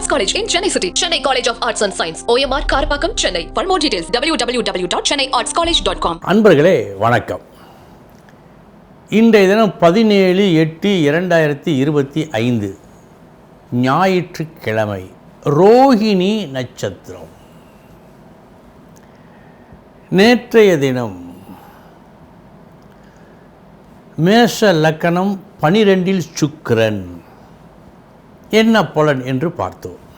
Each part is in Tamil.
Arts college in Chennai city Chennai college of arts and science OMR Karapakkam Chennai for more details W W W dot Chennai arts college dot com அன்பர்களே வணக்கம் இன்றைய தினம் பதினேழு எட்டு இரண்டாயிரத்தி இருபத்தி ஐந்து ஞாயிற்றுக்கிழமை ரோஹிணி நட்சத்திரம் நேற்றைய தினம் மேஷ லக்கணம் பனிரெண்டில் சுக்கிரன் என்ன பலன் என்று பார்த்தோம்.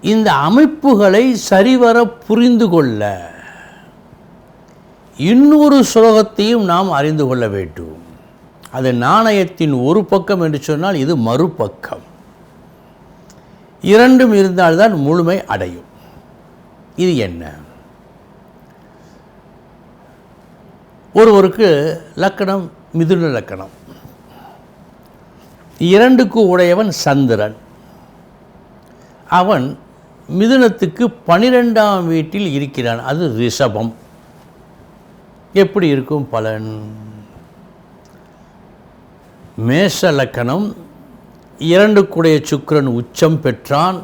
இந்த அமைப்புகளை சரிவர புரிந்து கொள்ள இன்னொரு சுலோகத்தையும் நாம் அறிந்து கொள்ள வேண்டும். அது நாணயத்தின் ஒரு பக்கம் என்று சொன்னால் இது மறுபக்கம். இரண்டும் இருந்தால்தான் முழுமை அடையும். இது என்ன? ஒருவருக்கு லக்கணம் மிதுன லக்கணம். இரண்டுக்கு உடையவன் சந்திரன். அவன் மிதுனத்துக்கு பனிரெண்டாம் வீட்டில் இருக்கிறான். அது ரிஷபம். எப்படி இருக்கும் பலன்? மேஷ லக்கணம் இரண்டுக்குடைய சுக்கிரன் உச்சம் பெற்றான்.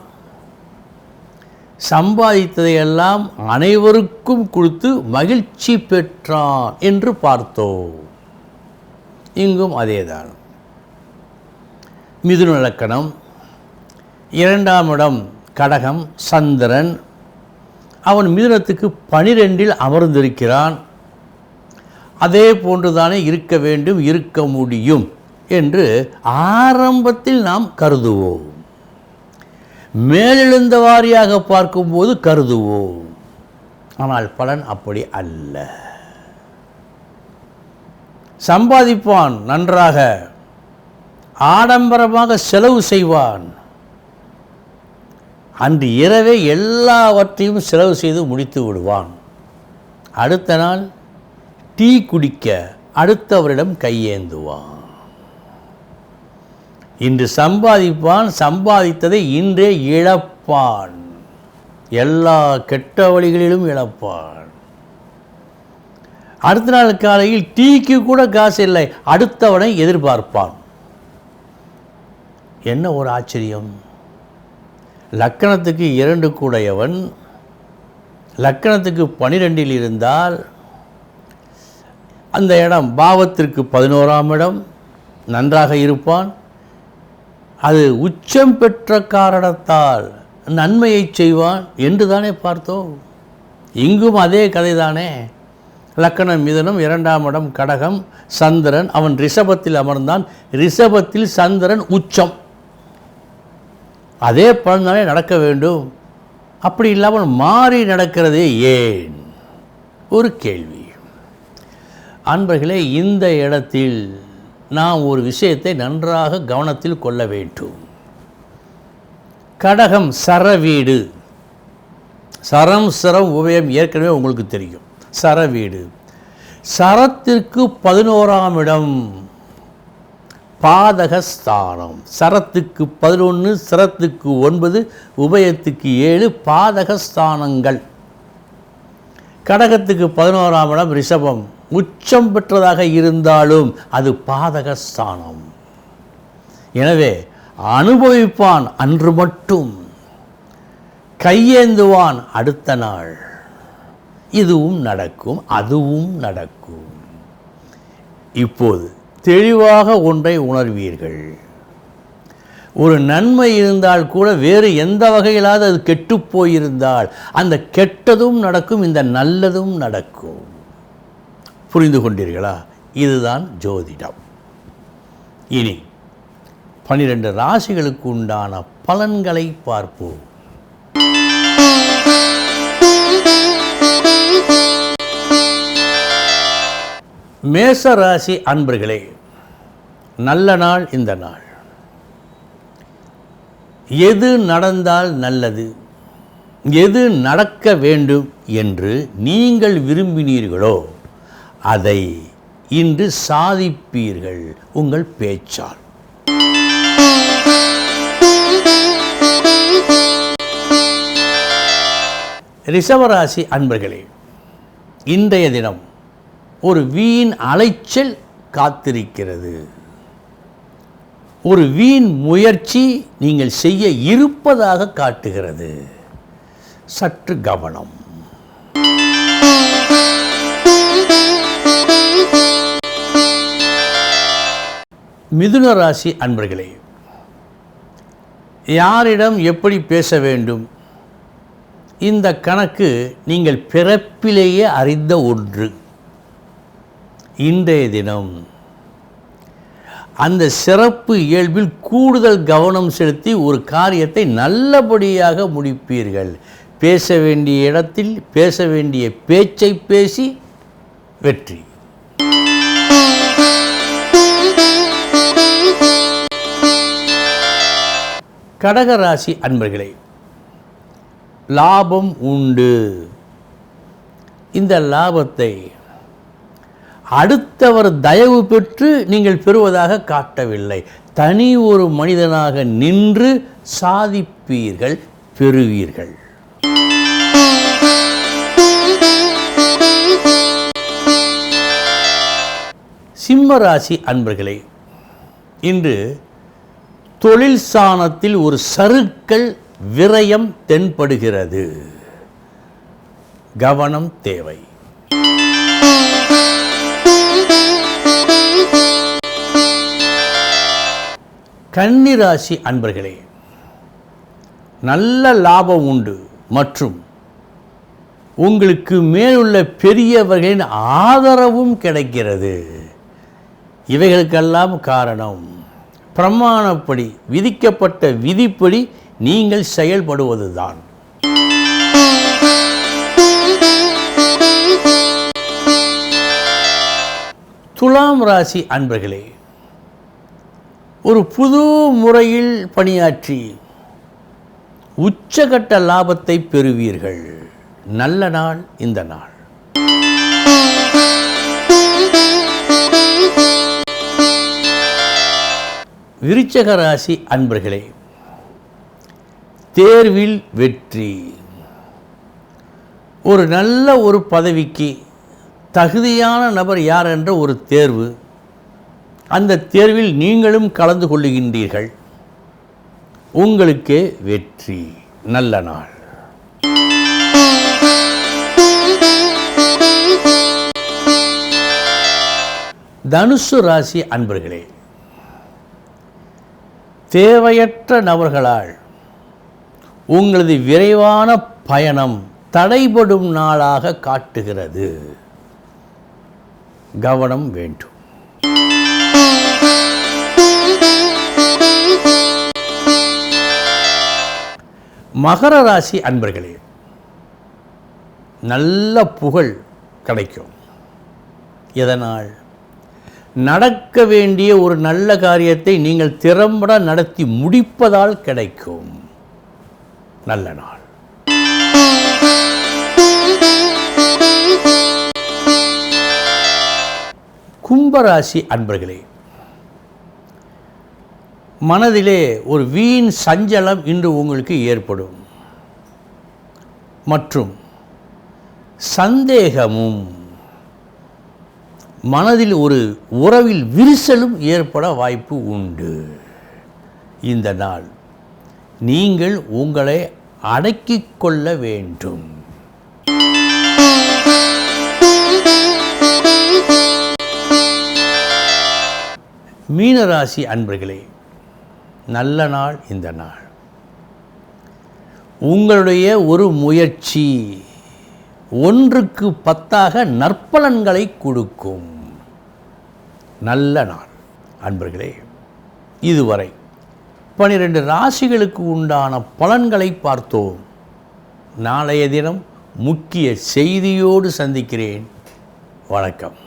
சம்பாதித்ததையெல்லாம் அனைவருக்கும் கொடுத்து மகிழ்ச்சி பெற்றான் என்று பார்த்தோம். இங்கும் அதேதான். மிதுன லக்கணம் இரண்டாம் இடம் கடகம் சந்திரன். அவன் மிதுனத்துக்கு பனிரெண்டில் அமர்ந்திருக்கிறான். அதே போன்றுதானே இருக்க வேண்டும் இருக்க முடியும் என்று ஆரம்பத்தில் நாம் கருதுவோம். மேலெழுந்த வாரியாக பார்க்கும்போது கருதுவோம். ஆனால் பலன் அப்படி அல்ல. சம்பாதிப்பான் நன்றாக. ஆடம்பரமாக செலவு செய்வான். அன்று இரவே எல்லாவற்றையும் செலவு செய்து முடித்து விடுவான். அடுத்த நாள் டீ குடிக்க அடுத்தவரிடம் கையேந்துவான். இன்று சம்பாதிப்பான் சம்பாதித்ததை இன்றே இழப்பான். எல்லா கெட்ட வழிகளிலும் இழப்பான். அடுத்த நாள் காலையில் டீக்கு கூட காசு இல்லை அடுத்தவனை எதிர்பார்ப்பான். என்ன ஒரு ஆச்சரியம்? லக்கணத்துக்கு இரண்டு கூடையவன் லக்கணத்துக்கு பனிரெண்டில் இருந்தால் அந்த இடம் பாவத்திற்கு பதினோராம் இடம் நன்றாக இருப்பான். அது உச்சம் பெற்ற காரணத்தால் நன்மையை செய்வான் என்று தானே பார்த்தோம். இங்கும் அதே கதை தானே லக்கணம் மிதனம் இரண்டாம் இடம் கடகம் சந்திரன் அவன் ரிஷபத்தில் அமர்ந்தான். ரிஷபத்தில் சந்திரன் உச்சம். அதே பலன் தானே நடக்க வேண்டும்? அப்படி இல்லாமல் மாறி நடக்கிறதே ஏன்? ஒரு கேள்வி. அன்பர்களே இந்த இடத்தில் நாம் ஒரு விஷயத்தை நன்றாக கவனத்தில் கொள்ள வேண்டும். கடகம் சரவீடு சரம் சரம் உபயம் ஏற்கனவே உங்களுக்கு தெரியும். சரவீடு சரத்திற்கு பதினோராம் இடம். பாதகஸ்தானம். சரத்துக்கு பதினொன்று சிரத்துக்கு ஒன்பது உபயத்துக்கு ஏழு பாதகஸ்தானங்கள். கடகத்துக்கு பதினோராம் இடம் ரிஷபம். உச்சம் பெற்றதாக இருந்தாலும் அது பாதகஸ்தானம். எனவே அனுபவிப்பான் அன்று மட்டும். கையேந்துவான் அடுத்த நாள். இதுவும் நடக்கும் அதுவும் நடக்கும். இப்போது தெளிவாக ஒன்றை உணர்வீர்கள். ஒரு நன்மை இருந்தால் கூட வேறு எந்த வகையிலாவது அது கெட்டுப் போயிருந்தால் அந்த கெட்டதும் நடக்கும் இந்த நல்லதும் நடக்கும். புரிந்து கொண்டீர்களா? இதுதான் ஜோதிடம். இனி பனிரெண்டு ராசிகளுக்கு உண்டான பலன்களை பார்ப்போம். மேச ராசி அன்பர்களே நல்ல நாள் இந்த நாள். எது நடந்தால் நல்லது? எது நடக்க வேண்டும் என்று நீங்கள் விரும்பினீர்களோ அதை இன்று சாதிப்பீர்கள் உங்கள் பேச்சால். ரிஷவராசி அன்பர்களே இன்றைய தினம் ஒரு வீண் அலைச்சல் காத்திருக்கிறது. ஒரு வீண் முயற்சி நீங்கள் செய்ய இருப்பதாக காட்டுகிறது. சற்று கவனம். மிதுன ராசி அன்பர்களே யாரிடம் எப்படி பேச வேண்டும்? இந்த கணக்கு நீங்கள் பிறப்பிலேயே அறிந்த ஒன்று. இன்றைய தினம் அந்த சிறப்பு இயல்பில் கூடுதல் கவனம் செலுத்தி ஒரு காரியத்தை நல்லபடியாக முடிப்பீர்கள். பேச வேண்டிய இடத்தில் பேச வேண்டிய பேச்சை பேசி வெற்றி. கடகராசி அன்பர்களே லாபம் உண்டு. இந்த லாபத்தை அடுத்தவர் தயவு பெற்று நீங்கள் பெறுவதாக காட்டவில்லை. தனி ஒரு மனிதனாக நின்று சாதிப்பீர்கள் பெறுவீர்கள். சிம்மராசி அன்பர்களே இன்று தொழில் சாணத்தில் ஒரு சருக்கள் விரயம் தென்படுகிறது. கவனம் தேவை. கன்னிராசி அன்பர்களே நல்ல லாபம் உண்டு மற்றும் உங்களுக்கு மேலுள்ள பெரியவர்களின் ஆதரவும் கிடைக்கிறது. இவைகளுக்கெல்லாம் காரணம் பிரமாணப்படி விதிக்கப்பட்ட விதிப்படி நீங்கள் செயல்படுவதுதான். துலாம் ராசி அன்பர்களே ஒரு புது முறையில் பணியாற்றி உச்சகட்ட லாபத்தை பெறுவீர்கள். நல்ல நாள் இந்த நாள். விருச்சக ராசி அன்பர்களே தேர்வில் வெற்றி. ஒரு நல்ல ஒரு பதவிக்கு தகுதியான நபர் யார் என்ற ஒரு தேர்வு அந்த தேர்வில் நீங்களும் கலந்து கொள்ளுகின்றீர்கள். உங்களுக்கே வெற்றி. நல்ல நாள். தனுசு ராசி அன்பர்களே தேவையற்ற நபர்களால் உங்களது விரைவான பயணம் தடைபடும் நாளாக காட்டுகிறது. கவனம் வேண்டும். மகர ராசி அன்பர்களே நல்ல புகழ் கிடைக்கும். எதனால்? நடக்க வேண்டிய ஒரு நல்ல காரியத்தை நீங்கள் திறம்பட நடத்தி முடிப்பதால் கிடைக்கும். நல்ல நாள். கும்பராசி அன்பர்களே மனதிலே ஒரு வீண் சஞ்சலம் இன்று உங்களுக்கு ஏற்படும். மற்றும் சந்தேகமும் மனதில் ஒரு உறவில் விரிசலும் ஏற்பட வாய்ப்பு உண்டு. இந்த நாள் நீங்கள் உங்களை அடக்கிக் கொள்ள வேண்டும். மீனராசி அன்பர்களே நல்ல நாள் இந்த நாள். உங்களுடைய ஒரு முயற்சி ஒன்றுக்கு பத்தாக நற்பலன்களை கொடுக்கும். நல்ல நாள் அன்பர்களே. இதுவரை பனிரெண்டு ராசிகளுக்கு உண்டான பலன்களை பார்த்தோம். நாளைய தினம் முக்கிய செய்தியோடு சந்திக்கிறேன். வணக்கம்.